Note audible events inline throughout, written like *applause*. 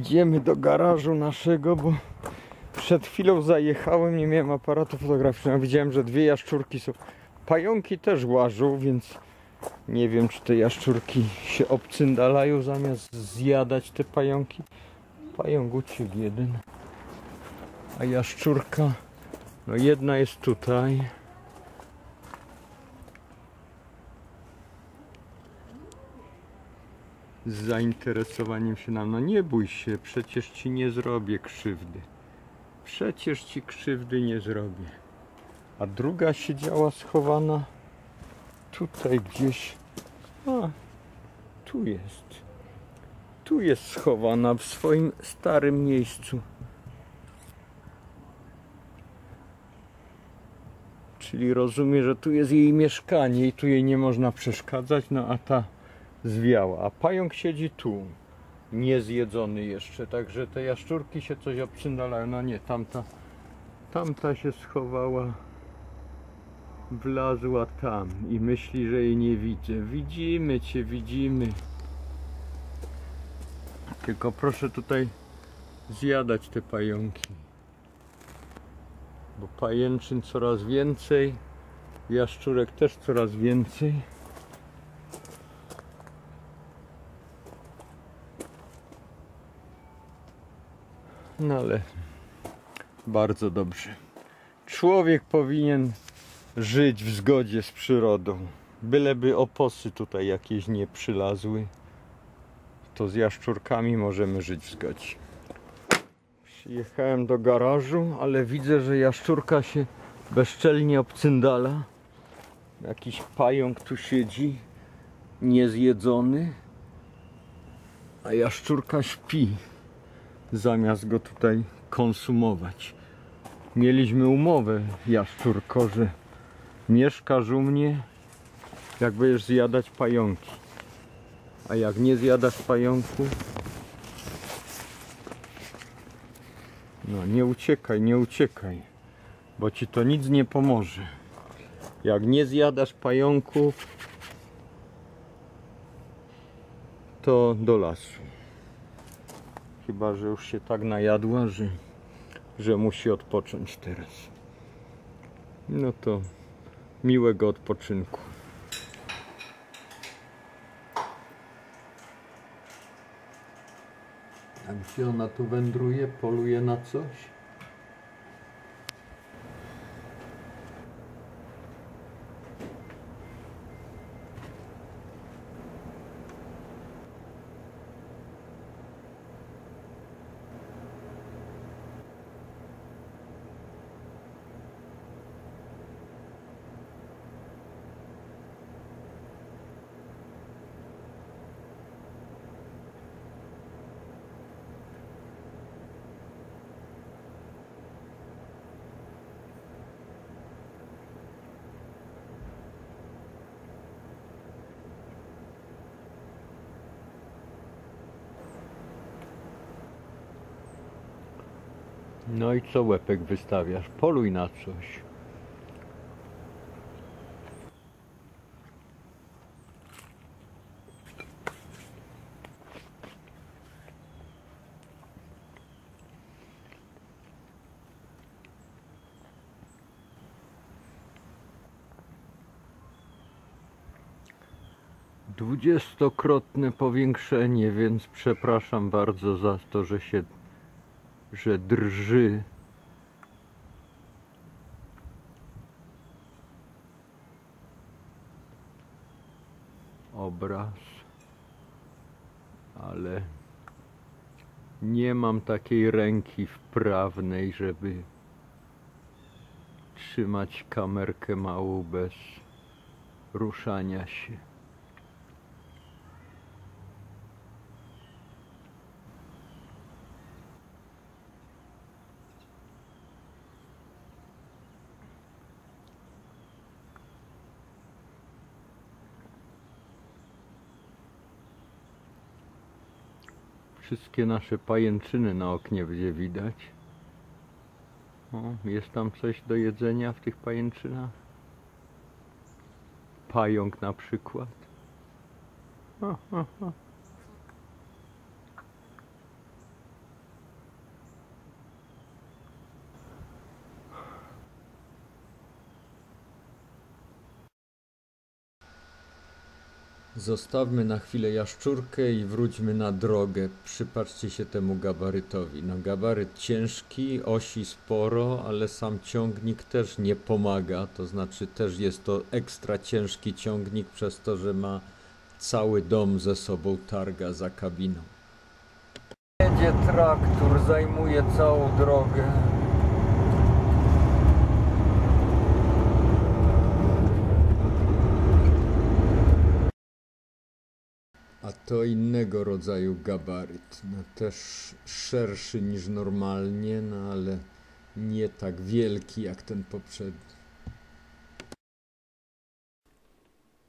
Idziemy do garażu naszego, bo przed chwilą zajechałem, nie miałem aparatu fotograficznego. Widziałem, że dwie jaszczurki są. Pająki też łażą, więc nie wiem, czy te jaszczurki się obcyndalają zamiast zjadać te pająki. Pająguciek jeden. A jaszczurka, no jedna jest tutaj. Z zainteresowaniem się nam. No nie bój się, przecież ci nie zrobię krzywdy. Przecież ci krzywdy nie zrobię. A druga siedziała schowana tutaj gdzieś. A, tu jest. Tu jest schowana w swoim starym miejscu. Czyli rozumie, że tu jest jej mieszkanie i tu jej nie można przeszkadzać, no a ta zwiała. A pająk siedzi tu, niezjedzony jeszcze, także te jaszczurki się coś obcyndalają. No nie, tamta, tamta się schowała, wlazła tam i myśli, że jej nie widzę. Widzimy cię, widzimy. Tylko proszę tutaj zjadać te pająki. Bo pajęczyn coraz więcej, jaszczurek też coraz więcej. No ale bardzo dobrze. Człowiek powinien żyć w zgodzie z przyrodą. Byleby oposy tutaj jakieś nie przylazły, to z jaszczurkami możemy żyć w zgodzie. Przyjechałem do garażu, ale widzę, że jaszczurka się bezczelnie obcyndala. Jakiś pająk tu siedzi, niezjedzony, a jaszczurka śpi zamiast go tutaj konsumować. Mieliśmy umowę, jaszczurko, że mieszkasz u mnie, jak będziesz zjadać pająki. A jak nie zjadasz pająku, no nie uciekaj, nie uciekaj, bo ci to nic nie pomoże. Jak nie zjadasz pająków, to do lasu. Chyba, że już się tak najadła, że, że musi odpocząć teraz. No to miłego odpoczynku. Gdzie ona tu wędruje? Poluje na coś? No i co łepek wystawiasz? Poluj na coś. Dwudziestokrotne powiększenie, więc przepraszam bardzo za to, że się że drży. Obraz, ale nie mam takiej ręki wprawnej, żeby trzymać kamerkę małą bez ruszania się. Wszystkie nasze pajęczyny na oknie będzie widać. O, jest tam coś do jedzenia w tych pajęczynach? Pająk na przykład. O, o, o. Zostawmy na chwilę jaszczurkę i wróćmy na drogę. Przypatrzcie się temu gabarytowi. No gabaryt ciężki, osi sporo, ale sam ciągnik też nie pomaga. To znaczy też jest to ekstra ciężki ciągnik przez to, że ma cały dom ze sobą targa za kabiną. Jedzie traktor, zajmuje całą drogę. To innego rodzaju gabaryt. No też szerszy niż normalnie, no ale nie tak wielki jak ten poprzedni.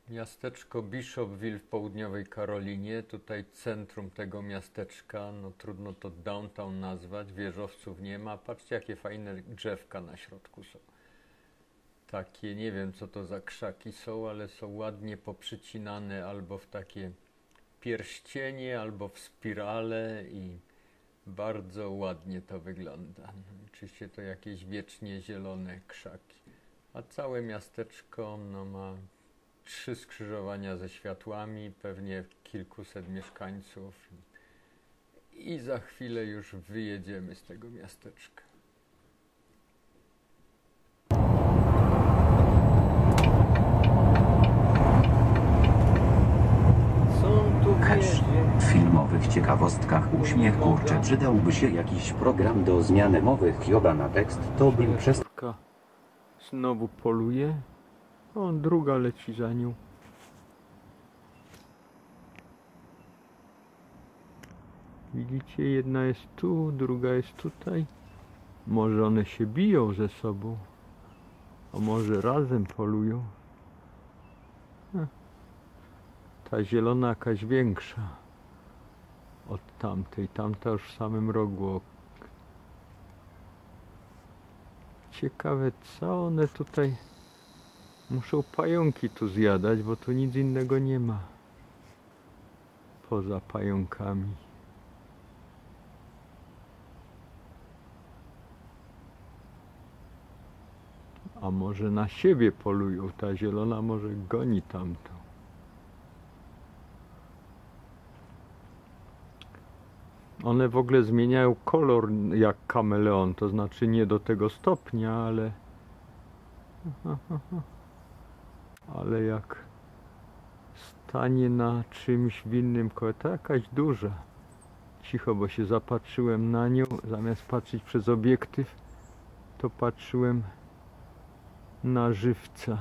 Miasteczko Bishopville w południowej Karolinie, tutaj centrum tego miasteczka, no trudno to downtown nazwać, wieżowców nie ma. Patrzcie jakie fajne drzewka na środku są. Takie, nie wiem co to za krzaki są, ale są ładnie poprzycinane albo w takie pierścienie, albo w spirale i bardzo ładnie to wygląda. Oczywiście to jakieś wiecznie zielone krzaki. A całe miasteczko no, ma trzy skrzyżowania ze światłami, pewnie kilkuset mieszkańców i za chwilę już wyjedziemy z tego miasteczka. Co on tu Hash. wiezie? W filmowych ciekawostkach uśmiech kurczę przydałby się jakiś program do zmiany mowy Hioba na tekst, to bym przez... Znowu poluje. O, druga leci za nią. Widzicie, jedna jest tu, druga jest tutaj. Może one się biją ze sobą, a może razem polują. Hm. Ta zielona jakaś większa od tamtej. Tamta już w samym rogu Ciekawe, co one tutaj muszą pająki tu zjadać, bo tu nic innego nie ma. Poza pająkami. A może na siebie polują? Ta zielona może goni tamtą. One w ogóle zmieniają kolor jak kameleon, to znaczy nie do tego stopnia, ale. *laughs* Ale jak stanie na czymś w innym kolorze, to jakaś duża. Cicho, bo się zapatrzyłem na nią, zamiast patrzeć przez obiektyw, to patrzyłem na żywca.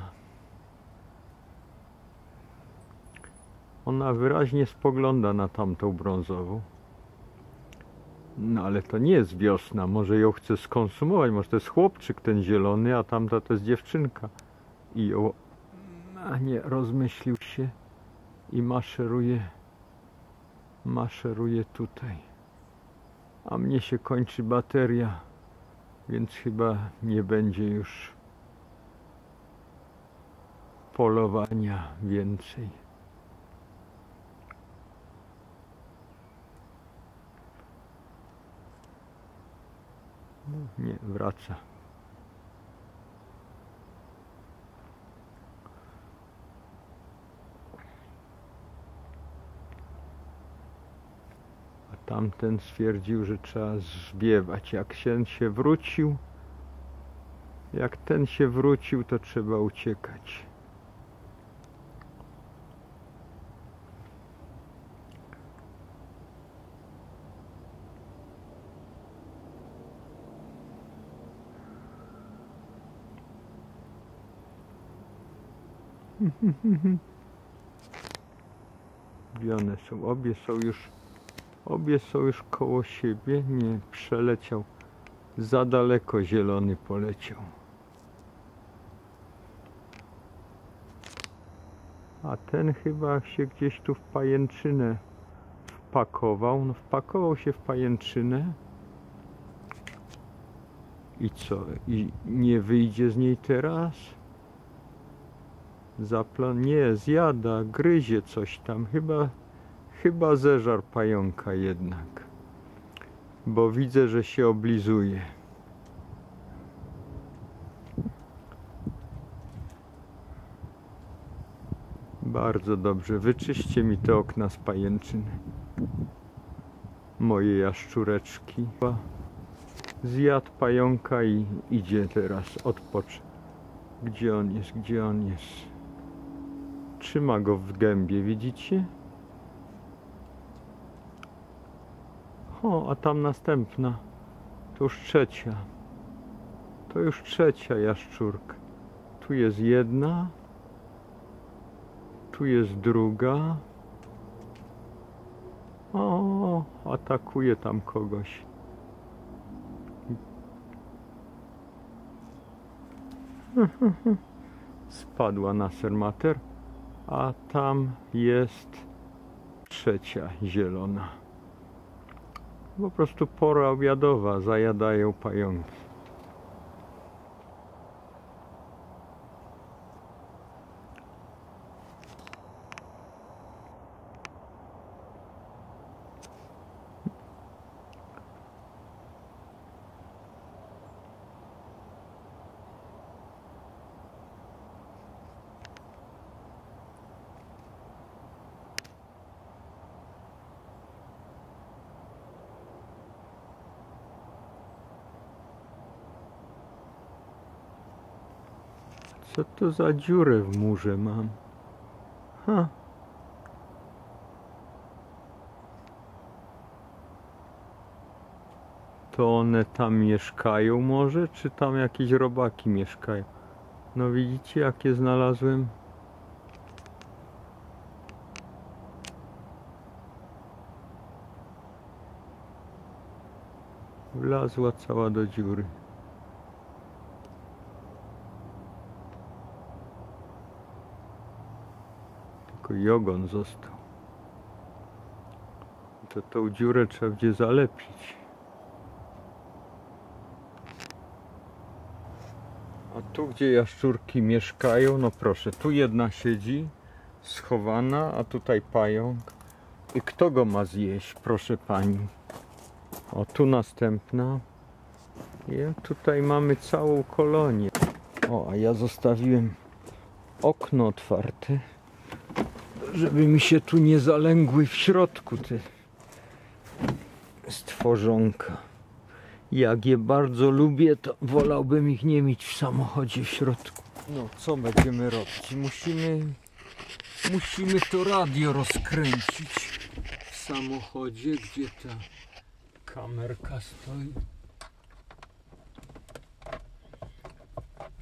Ona wyraźnie spogląda na tamtą brązową. No ale to nie jest wiosna, może ją chce skonsumować, może to jest chłopczyk ten zielony, a tamta to jest dziewczynka. I ją, a nie, rozmyślił się i maszeruje, maszeruje tutaj. A mnie się kończy bateria, więc chyba nie będzie już polowania więcej. Nie, wraca. A tamten stwierdził, że trzeba zbiewać. Jak się się wrócił, jak ten się wrócił, to trzeba uciekać. Gdzie one są? Obie są już obie są już koło siebie. Nie, przeleciał. Za daleko zielony poleciał. A ten chyba się gdzieś tu w pajęczynę wpakował. No wpakował się w pajęczynę. I co? I nie wyjdzie z niej teraz? Zaplan... Nie, zjada, gryzie coś tam. Chyba, chyba zeżar pająka jednak. Bo widzę, że się oblizuje. Bardzo dobrze. Wyczyście mi te okna z pajęczyny. Moje jaszczureczki. Zjadł pająka i idzie teraz odpocząć. Gdzie on jest? Gdzie on jest? Trzyma go w gębie, widzicie? O, a tam następna. To już trzecia. To już trzecia jaszczurka. Tu jest jedna. Tu jest druga. O, atakuje tam kogoś. *laughs* Spadła na sermater, a tam jest trzecia zielona. Po prostu pora obiadowa, zajadają pająki. Co to za dziurę w murze mam? Ha. To one tam mieszkają może, czy tam jakieś robaki mieszkają? No widzicie jakie znalazłem? Wlazła cała do dziury. Tylko i ogon został. To tą dziurę trzeba będzie zalepić. A tu gdzie jaszczurki mieszkają, no proszę, tu jedna siedzi schowana, a tutaj pająk. I kto go ma zjeść, proszę pani? O, tu następna. I tutaj mamy całą kolonię. O, a ja zostawiłem okno otwarte żeby mi się tu nie zalęgły w środku te stworzonka. Jak je bardzo lubię, to wolałbym ich nie mieć w samochodzie w środku. No, co będziemy robić? Musimy, musimy to radio rozkręcić w samochodzie, gdzie ta kamerka stoi.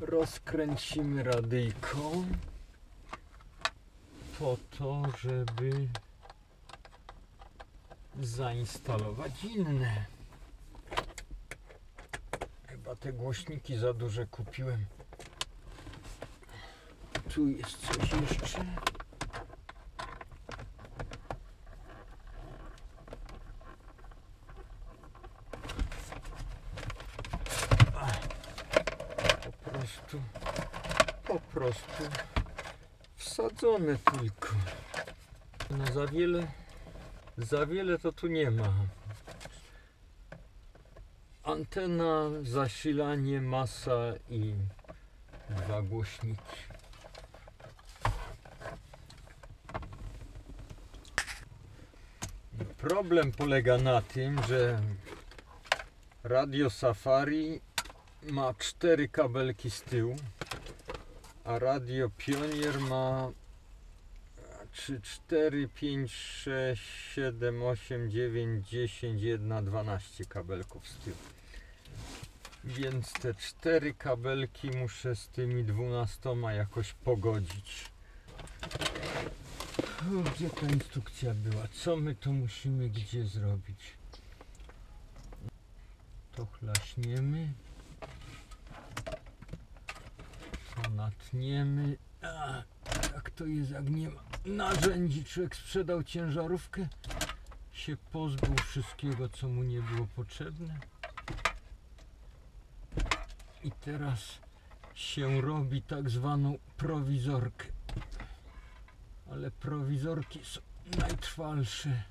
Rozkręcimy radyjką po to, żeby zainstalować inne. Chyba te głośniki za duże kupiłem. Tu jest coś jeszcze. Po prostu, po prostu wsadzone tylko. No za wiele, za wiele to tu nie ma. Antena, zasilanie, masa i dwa głośniki. Problem polega na tym, że Radio Safari ma cztery kabelki z tyłu a Radio Pionier ma 3, 4, 5, 6, 7, 8, 9, 10, 1, 12 kabelków z tyłu. Więc te cztery kabelki muszę z tymi 12 jakoś pogodzić. Gdzie ta instrukcja była? Co my to musimy gdzie zrobić? To chlaśniemy. To natniemy. A, jak to jest, jak nie ma narzędzi? Człowiek sprzedał ciężarówkę, się pozbył wszystkiego, co mu nie było potrzebne. I teraz się robi tak zwaną prowizorkę. Ale prowizorki są najtrwalsze.